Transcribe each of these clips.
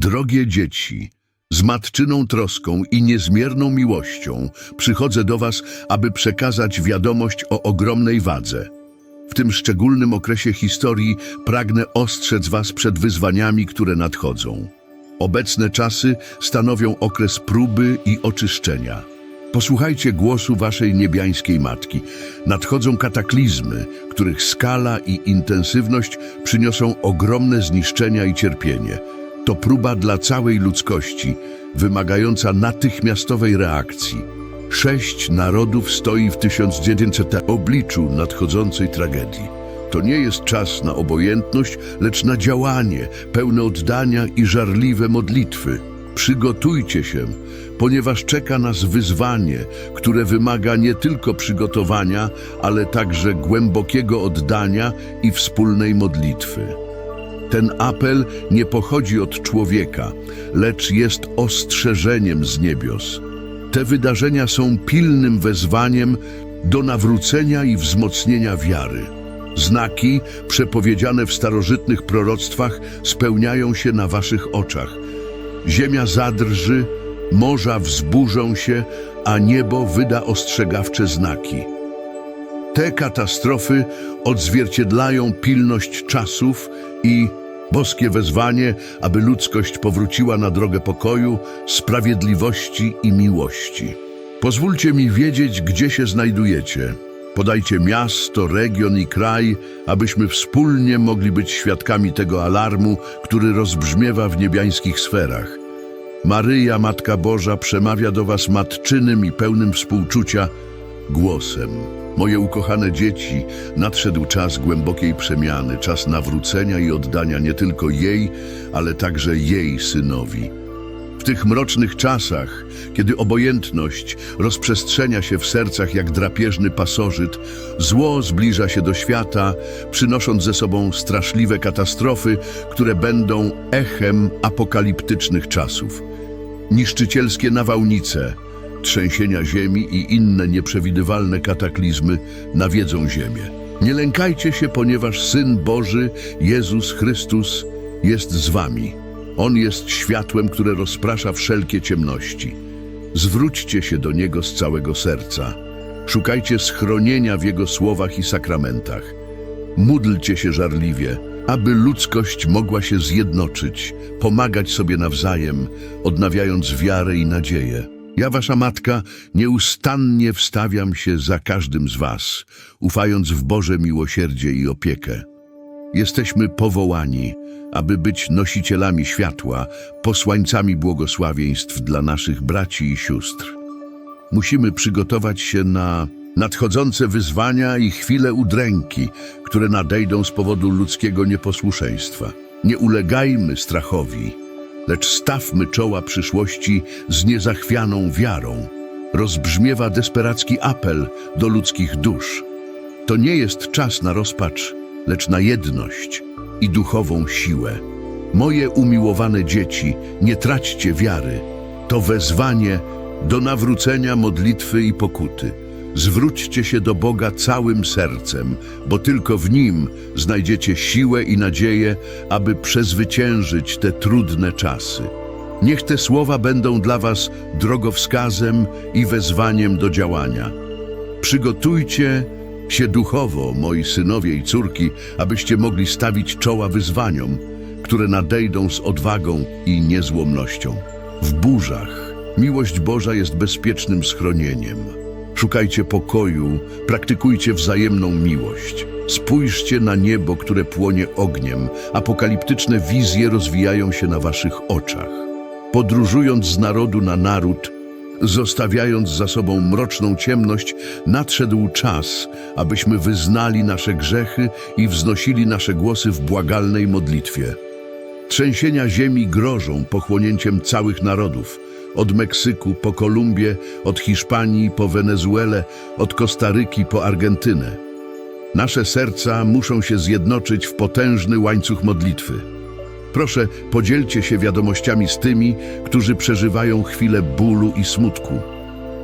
Drogie dzieci, z matczyną troską i niezmierną miłością przychodzę do Was, aby przekazać wiadomość o ogromnej wadze. W tym szczególnym okresie historii pragnę ostrzec Was przed wyzwaniami, które nadchodzą. Obecne czasy stanowią okres próby i oczyszczenia. Posłuchajcie głosu Waszej niebiańskiej Matki. Nadchodzą kataklizmy, których skala i intensywność przyniosą ogromne zniszczenia i cierpienie. To próba dla całej ludzkości, wymagająca natychmiastowej reakcji. Sześć narodów stoi w 1900 obliczu nadchodzącej tragedii. To nie jest czas na obojętność, lecz na działanie, pełne oddania i żarliwe modlitwy. Przygotujcie się, ponieważ czeka nas wyzwanie, które wymaga nie tylko przygotowania, ale także głębokiego oddania i wspólnej modlitwy. Ten apel nie pochodzi od człowieka, lecz jest ostrzeżeniem z niebios. Te wydarzenia są pilnym wezwaniem do nawrócenia i wzmocnienia wiary. Znaki przepowiedziane w starożytnych proroctwach spełniają się na waszych oczach. Ziemia zadrży, morza wzburzą się, a niebo wyda ostrzegawcze znaki. Te katastrofy odzwierciedlają pilność czasów i boskie wezwanie, aby ludzkość powróciła na drogę pokoju, sprawiedliwości i miłości. Pozwólcie mi wiedzieć, gdzie się znajdujecie. Podajcie miasto, region i kraj, abyśmy wspólnie mogli być świadkami tego alarmu, który rozbrzmiewa w niebiańskich sferach. Maryja, Matka Boża, przemawia do was matczynym i pełnym współczucia głosem. Moje ukochane dzieci, nadszedł czas głębokiej przemiany, czas nawrócenia i oddania nie tylko jej, ale także jej synowi. W tych mrocznych czasach, kiedy obojętność rozprzestrzenia się w sercach jak drapieżny pasożyt, zło zbliża się do świata, przynosząc ze sobą straszliwe katastrofy, które będą echem apokaliptycznych czasów. Niszczycielskie nawałnice, trzęsienia ziemi i inne nieprzewidywalne kataklizmy nawiedzą ziemię. Nie lękajcie się, ponieważ Syn Boży, Jezus Chrystus, jest z wami. On jest światłem, które rozprasza wszelkie ciemności. Zwróćcie się do Niego z całego serca. Szukajcie schronienia w Jego słowach i sakramentach. Módlcie się żarliwie, aby ludzkość mogła się zjednoczyć, pomagać sobie nawzajem, odnawiając wiarę i nadzieję. Ja, wasza matka, nieustannie wstawiam się za każdym z was, ufając w Boże miłosierdzie i opiekę. Jesteśmy powołani, aby być nosicielami światła, posłańcami błogosławieństw dla naszych braci i sióstr. Musimy przygotować się na nadchodzące wyzwania i chwile udręki, które nadejdą z powodu ludzkiego nieposłuszeństwa. Nie ulegajmy strachowi, lecz stawmy czoła przyszłości z niezachwianą wiarą. Rozbrzmiewa desperacki apel do ludzkich dusz. To nie jest czas na rozpacz, lecz na jedność i duchową siłę. Moje umiłowane dzieci, nie traćcie wiary. To wezwanie do nawrócenia, modlitwy i pokuty. Zwróćcie się do Boga całym sercem, bo tylko w Nim znajdziecie siłę i nadzieję, aby przezwyciężyć te trudne czasy. Niech te słowa będą dla Was drogowskazem i wezwaniem do działania. Przygotujcie się duchowo, moi synowie i córki, abyście mogli stawić czoła wyzwaniom, które nadejdą z odwagą i niezłomnością. W burzach miłość Boża jest bezpiecznym schronieniem. Szukajcie pokoju, praktykujcie wzajemną miłość. Spójrzcie na niebo, które płonie ogniem. Apokaliptyczne wizje rozwijają się na waszych oczach. Podróżując z narodu na naród, zostawiając za sobą mroczną ciemność, nadszedł czas, abyśmy wyznali nasze grzechy i wznosili nasze głosy w błagalnej modlitwie. Trzęsienia ziemi grożą pochłonięciem całych narodów. Od Meksyku po Kolumbię, od Hiszpanii po Wenezuelę, od Kostaryki po Argentynę. Nasze serca muszą się zjednoczyć w potężny łańcuch modlitwy. Proszę, podzielcie się wiadomościami z tymi, którzy przeżywają chwilę bólu i smutku.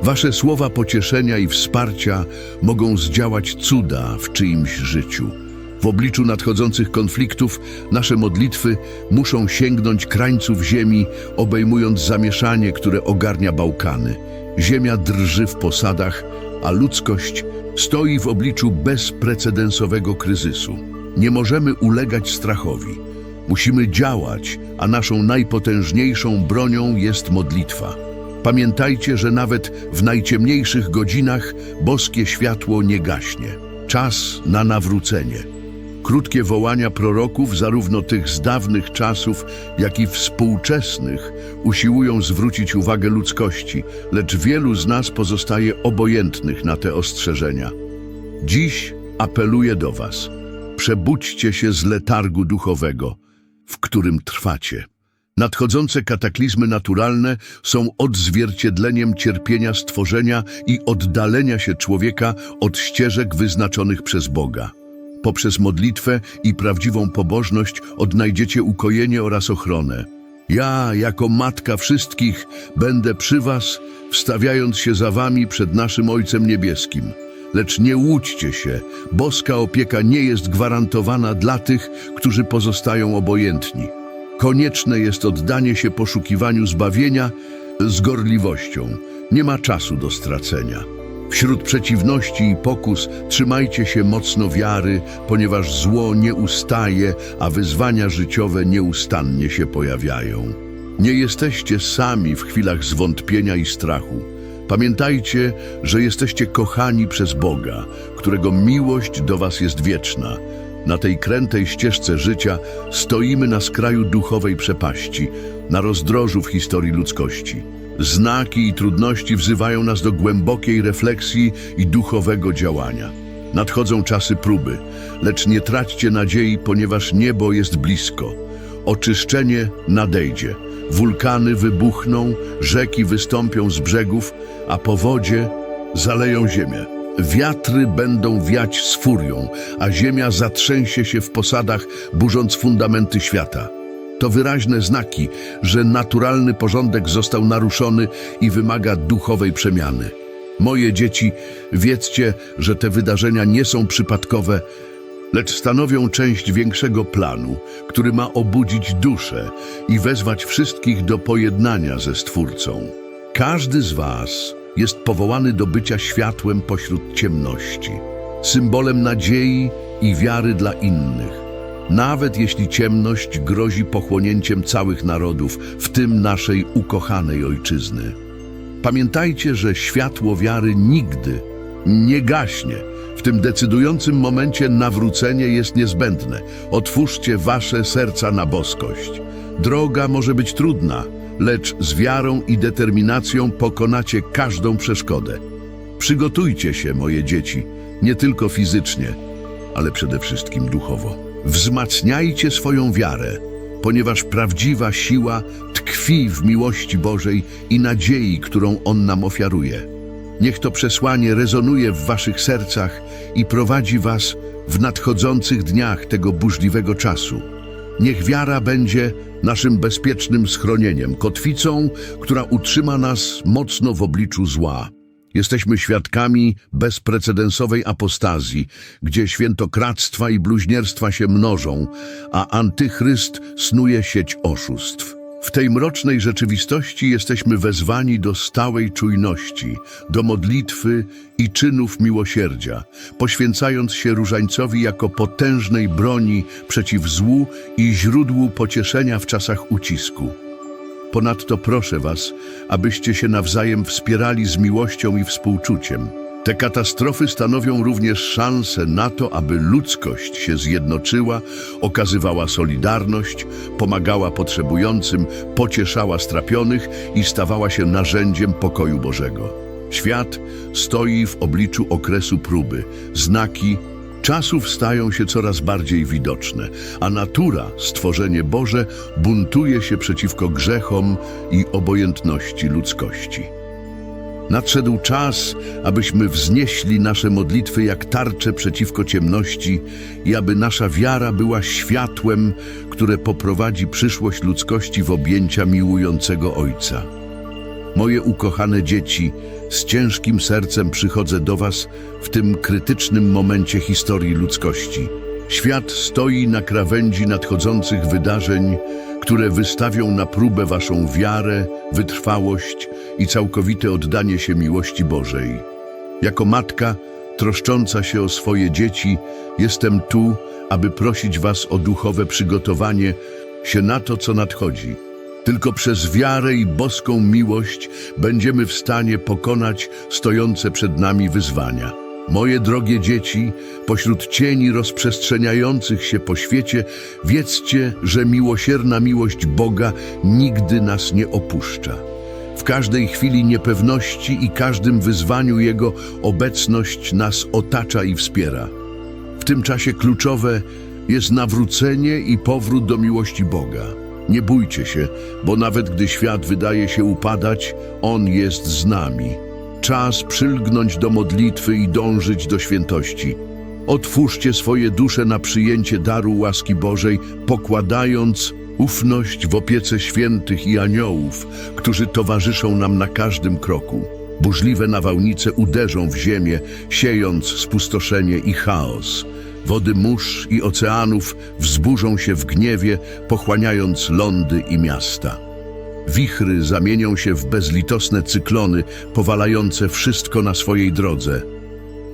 Wasze słowa pocieszenia i wsparcia mogą zdziałać cuda w czyimś życiu. W obliczu nadchodzących konfliktów nasze modlitwy muszą sięgnąć krańców ziemi, obejmując zamieszanie, które ogarnia Bałkany. Ziemia drży w posadach, a ludzkość stoi w obliczu bezprecedensowego kryzysu. Nie możemy ulegać strachowi. Musimy działać, a naszą najpotężniejszą bronią jest modlitwa. Pamiętajcie, że nawet w najciemniejszych godzinach boskie światło nie gaśnie. Czas na nawrócenie. Krótkie wołania proroków, zarówno tych z dawnych czasów, jak i współczesnych, usiłują zwrócić uwagę ludzkości, lecz wielu z nas pozostaje obojętnych na te ostrzeżenia. Dziś apeluję do Was. Przebudźcie się z letargu duchowego, w którym trwacie. Nadchodzące kataklizmy naturalne są odzwierciedleniem cierpienia stworzenia i oddalenia się człowieka od ścieżek wyznaczonych przez Boga. Poprzez modlitwę i prawdziwą pobożność odnajdziecie ukojenie oraz ochronę. Ja, jako matka wszystkich, będę przy was, wstawiając się za wami przed naszym Ojcem Niebieskim. Lecz nie łudźcie się, boska opieka nie jest gwarantowana dla tych, którzy pozostają obojętni. Konieczne jest oddanie się poszukiwaniu zbawienia z gorliwością. Nie ma czasu do stracenia. Wśród przeciwności i pokus trzymajcie się mocno wiary, ponieważ zło nie ustaje, a wyzwania życiowe nieustannie się pojawiają. Nie jesteście sami w chwilach zwątpienia i strachu. Pamiętajcie, że jesteście kochani przez Boga, którego miłość do was jest wieczna. Na tej krętej ścieżce życia stoimy na skraju duchowej przepaści, na rozdrożu w historii ludzkości. Znaki i trudności wzywają nas do głębokiej refleksji i duchowego działania. Nadchodzą czasy próby, lecz nie traćcie nadziei, ponieważ niebo jest blisko. Oczyszczenie nadejdzie. Wulkany wybuchną, rzeki wystąpią z brzegów, a powodzie zaleją ziemię. Wiatry będą wiać z furią, a ziemia zatrzęsie się w posadach, burząc fundamenty świata. To wyraźne znaki, że naturalny porządek został naruszony i wymaga duchowej przemiany. Moje dzieci, wiedzcie, że te wydarzenia nie są przypadkowe, lecz stanowią część większego planu, który ma obudzić duszę i wezwać wszystkich do pojednania ze Stwórcą. Każdy z Was jest powołany do bycia światłem pośród ciemności, symbolem nadziei i wiary dla innych. Nawet jeśli ciemność grozi pochłonięciem całych narodów, w tym naszej ukochanej ojczyzny. Pamiętajcie, że światło wiary nigdy nie gaśnie. W tym decydującym momencie nawrócenie jest niezbędne. Otwórzcie wasze serca na boskość. Droga może być trudna, lecz z wiarą i determinacją pokonacie każdą przeszkodę. Przygotujcie się, moje dzieci, nie tylko fizycznie, ale przede wszystkim duchowo. Wzmacniajcie swoją wiarę, ponieważ prawdziwa siła tkwi w miłości Bożej i nadziei, którą On nam ofiaruje. Niech to przesłanie rezonuje w waszych sercach i prowadzi was w nadchodzących dniach tego burzliwego czasu. Niech wiara będzie naszym bezpiecznym schronieniem, kotwicą, która utrzyma nas mocno w obliczu zła. Jesteśmy świadkami bezprecedensowej apostazji, gdzie świętokradztwa i bluźnierstwa się mnożą, a antychryst snuje sieć oszustw. W tej mrocznej rzeczywistości jesteśmy wezwani do stałej czujności, do modlitwy i czynów miłosierdzia, poświęcając się różańcowi jako potężnej broni przeciw złu i źródłu pocieszenia w czasach ucisku. Ponadto proszę Was, abyście się nawzajem wspierali z miłością i współczuciem. Te katastrofy stanowią również szansę na to, aby ludzkość się zjednoczyła, okazywała solidarność, pomagała potrzebującym, pocieszała strapionych i stawała się narzędziem pokoju Bożego. Świat stoi w obliczu okresu próby, znaki czasów stają się coraz bardziej widoczne, a natura, stworzenie Boże, buntuje się przeciwko grzechom i obojętności ludzkości. Nadszedł czas, abyśmy wznieśli nasze modlitwy jak tarcze przeciwko ciemności i aby nasza wiara była światłem, które poprowadzi przyszłość ludzkości w objęcia miłującego Ojca. Moje ukochane dzieci, z ciężkim sercem przychodzę do Was w tym krytycznym momencie historii ludzkości. Świat stoi na krawędzi nadchodzących wydarzeń, które wystawią na próbę waszą wiarę, wytrwałość i całkowite oddanie się miłości Bożej. Jako matka, troszcząca się o swoje dzieci, jestem tu, aby prosić was o duchowe przygotowanie się na to, co nadchodzi. Tylko przez wiarę i boską miłość będziemy w stanie pokonać stojące przed nami wyzwania. Moje drogie dzieci, pośród cieni rozprzestrzeniających się po świecie, wiedzcie, że miłosierna miłość Boga nigdy nas nie opuszcza. W każdej chwili niepewności i każdym wyzwaniu Jego obecność nas otacza i wspiera. W tym czasie kluczowe jest nawrócenie i powrót do miłości Boga. Nie bójcie się, bo nawet gdy świat wydaje się upadać, On jest z nami. Czas przylgnąć do modlitwy i dążyć do świętości. Otwórzcie swoje dusze na przyjęcie daru łaski Bożej, pokładając ufność w opiece świętych i aniołów, którzy towarzyszą nam na każdym kroku. Burzliwe nawałnice uderzą w ziemię, siejąc spustoszenie i chaos. Wody mórz i oceanów wzburzą się w gniewie, pochłaniając lądy i miasta. Wichry zamienią się w bezlitosne cyklony, powalające wszystko na swojej drodze.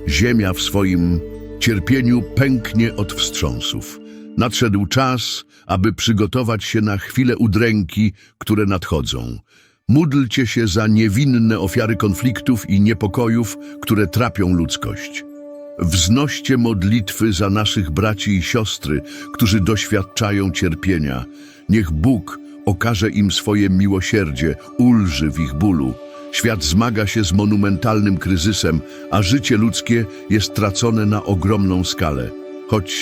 Ziemia w swoim cierpieniu pęknie od wstrząsów. Nadszedł czas, aby przygotować się na chwile udręki, które nadchodzą. Módlcie się za niewinne ofiary konfliktów i niepokojów, które trapią ludzkość. Wznoście modlitwy za naszych braci i siostry, którzy doświadczają cierpienia. Niech Bóg okaże im swoje miłosierdzie, ulży w ich bólu. Świat zmaga się z monumentalnym kryzysem, a życie ludzkie jest tracone na ogromną skalę. Choć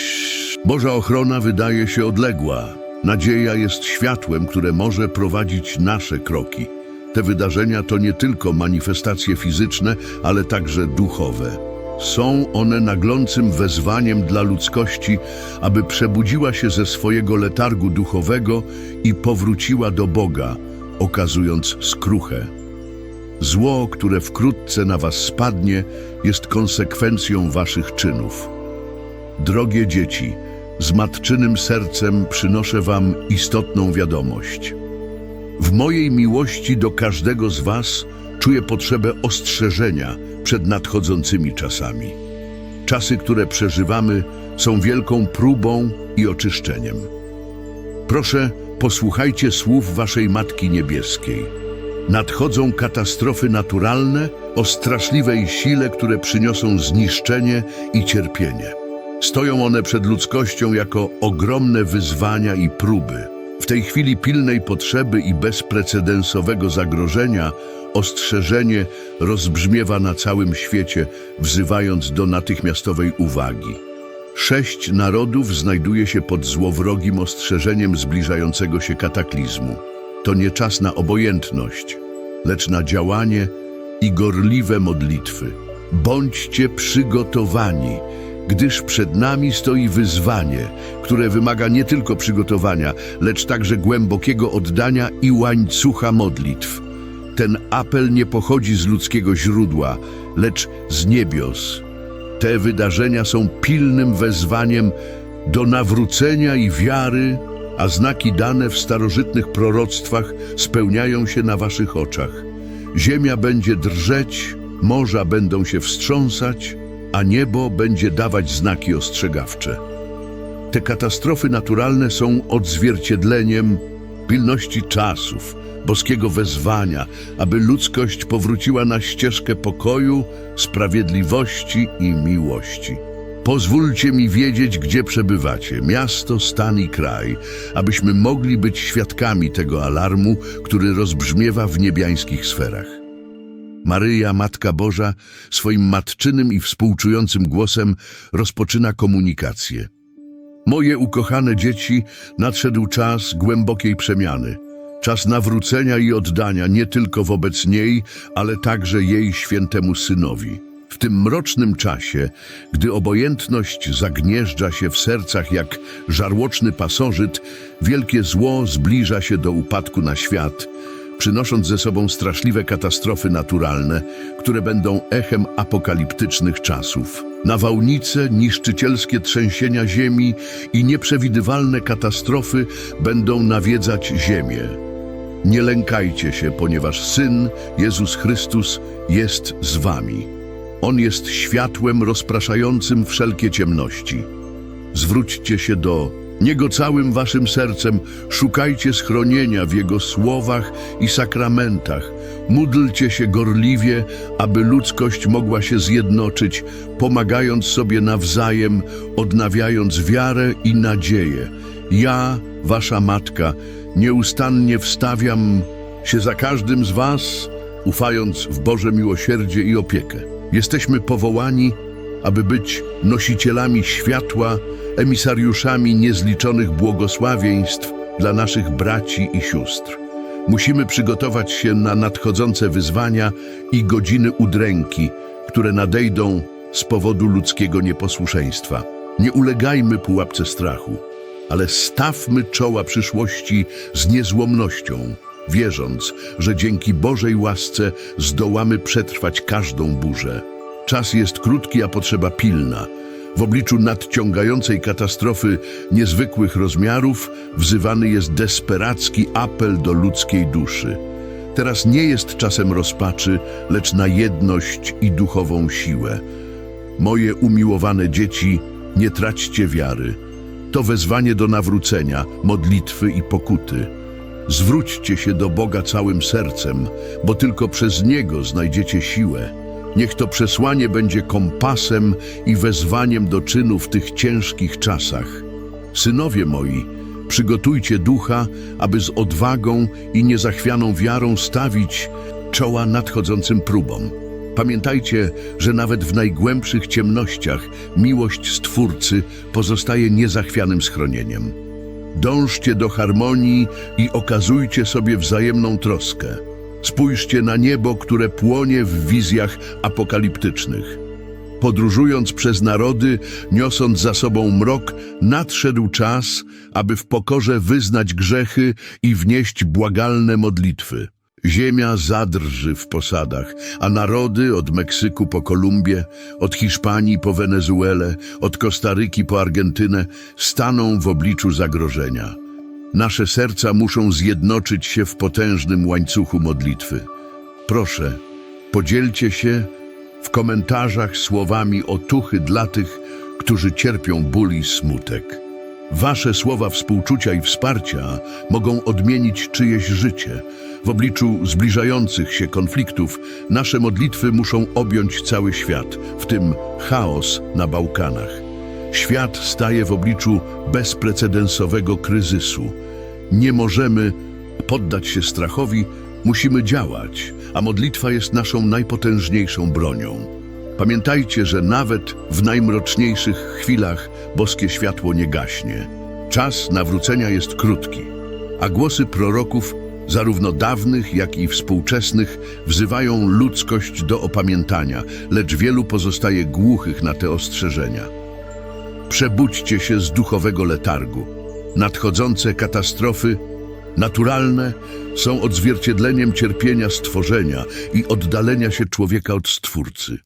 Boża ochrona wydaje się odległa, nadzieja jest światłem, które może prowadzić nasze kroki. Te wydarzenia to nie tylko manifestacje fizyczne, ale także duchowe. Są one naglącym wezwaniem dla ludzkości, aby przebudziła się ze swojego letargu duchowego i powróciła do Boga, okazując skruchę. Zło, które wkrótce na was spadnie, jest konsekwencją waszych czynów. Drogie dzieci, z matczynym sercem przynoszę wam istotną wiadomość. W mojej miłości do każdego z was czuję potrzebę ostrzeżenia przed nadchodzącymi czasami. Czasy, które przeżywamy, są wielką próbą i oczyszczeniem. Proszę, posłuchajcie słów waszej Matki Niebieskiej. Nadchodzą katastrofy naturalne o straszliwej sile, które przyniosą zniszczenie i cierpienie. Stoją one przed ludzkością jako ogromne wyzwania i próby. W tej chwili pilnej potrzeby i bezprecedensowego zagrożenia ostrzeżenie rozbrzmiewa na całym świecie, wzywając do natychmiastowej uwagi. Sześć narodów znajduje się pod złowrogim ostrzeżeniem zbliżającego się kataklizmu. To nie czas na obojętność, lecz na działanie i gorliwe modlitwy. Bądźcie przygotowani, gdyż przed nami stoi wyzwanie, które wymaga nie tylko przygotowania, lecz także głębokiego oddania i łańcucha modlitw. Ten apel nie pochodzi z ludzkiego źródła, lecz z niebios. Te wydarzenia są pilnym wezwaniem do nawrócenia i wiary, a znaki dane w starożytnych proroctwach spełniają się na waszych oczach. Ziemia będzie drżeć, morza będą się wstrząsać, a niebo będzie dawać znaki ostrzegawcze. Te katastrofy naturalne są odzwierciedleniem pilności czasów, boskiego wezwania, aby ludzkość powróciła na ścieżkę pokoju, sprawiedliwości i miłości. Pozwólcie mi wiedzieć, gdzie przebywacie, miasto, stan i kraj, abyśmy mogli być świadkami tego alarmu, który rozbrzmiewa w niebiańskich sferach. Maryja, Matka Boża, swoim matczynym i współczującym głosem rozpoczyna komunikację. Moje ukochane dzieci, nadszedł czas głębokiej przemiany. Czas nawrócenia i oddania nie tylko wobec niej, ale także jej świętemu synowi. W tym mrocznym czasie, gdy obojętność zagnieżdża się w sercach jak żarłoczny pasożyt, wielkie zło zbliża się do upadku na świat. przynosząc ze sobą straszliwe katastrofy naturalne, które będą echem apokaliptycznych czasów. Nawałnice, niszczycielskie trzęsienia ziemi i nieprzewidywalne katastrofy będą nawiedzać ziemię. Nie lękajcie się, ponieważ Syn, Jezus Chrystus, jest z wami. On jest światłem rozpraszającym wszelkie ciemności. Zwróćcie się do Niego całym waszym sercem, szukajcie schronienia w Jego słowach i sakramentach. Módlcie się gorliwie, aby ludzkość mogła się zjednoczyć, pomagając sobie nawzajem, odnawiając wiarę i nadzieję. Ja, wasza matka, nieustannie wstawiam się za każdym z was, ufając w Boże miłosierdzie i opiekę. Jesteśmy powołani, aby być nosicielami światła, emisariuszami niezliczonych błogosławieństw dla naszych braci i sióstr. Musimy przygotować się na nadchodzące wyzwania i godziny udręki, które nadejdą z powodu ludzkiego nieposłuszeństwa. Nie ulegajmy pułapce strachu, ale stawmy czoła przyszłości z niezłomnością, wierząc, że dzięki Bożej łasce zdołamy przetrwać każdą burzę. Czas jest krótki, a potrzeba pilna. W obliczu nadciągającej katastrofy niezwykłych rozmiarów wzywany jest desperacki apel do ludzkiej duszy. Teraz nie jest czasem rozpaczy, lecz na jedność i duchową siłę. Moje umiłowane dzieci, nie traćcie wiary. To wezwanie do nawrócenia, modlitwy i pokuty. Zwróćcie się do Boga całym sercem, bo tylko przez Niego znajdziecie siłę. Niech to przesłanie będzie kompasem i wezwaniem do czynu w tych ciężkich czasach. Synowie moi, przygotujcie ducha, aby z odwagą i niezachwianą wiarą stawić czoła nadchodzącym próbom. Pamiętajcie, że nawet w najgłębszych ciemnościach miłość Stwórcy pozostaje niezachwianym schronieniem. Dążcie do harmonii i okazujcie sobie wzajemną troskę. Spójrzcie na niebo, które płonie w wizjach apokaliptycznych. Podróżując przez narody, niosąc za sobą mrok, nadszedł czas, aby w pokorze wyznać grzechy i wnieść błagalne modlitwy. Ziemia zadrży w posadach, a narody od Meksyku po Kolumbię, od Hiszpanii po Wenezuelę, od Kostaryki po Argentynę staną w obliczu zagrożenia. Nasze serca muszą zjednoczyć się w potężnym łańcuchu modlitwy. Proszę, podzielcie się w komentarzach słowami otuchy dla tych, którzy cierpią ból i smutek. Wasze słowa współczucia i wsparcia mogą odmienić czyjeś życie. W obliczu zbliżających się konfliktów nasze modlitwy muszą objąć cały świat, w tym chaos na Bałkanach. Świat staje w obliczu bezprecedensowego kryzysu. Nie możemy poddać się strachowi, musimy działać, a modlitwa jest naszą najpotężniejszą bronią. Pamiętajcie, że nawet w najmroczniejszych chwilach boskie światło nie gaśnie. Czas nawrócenia jest krótki, a głosy proroków, zarówno dawnych, jak i współczesnych, wzywają ludzkość do opamiętania, lecz wielu pozostaje głuchych na te ostrzeżenia. Przebudźcie się z duchowego letargu. Nadchodzące katastrofy naturalne są odzwierciedleniem cierpienia stworzenia i oddalenia się człowieka od Stwórcy.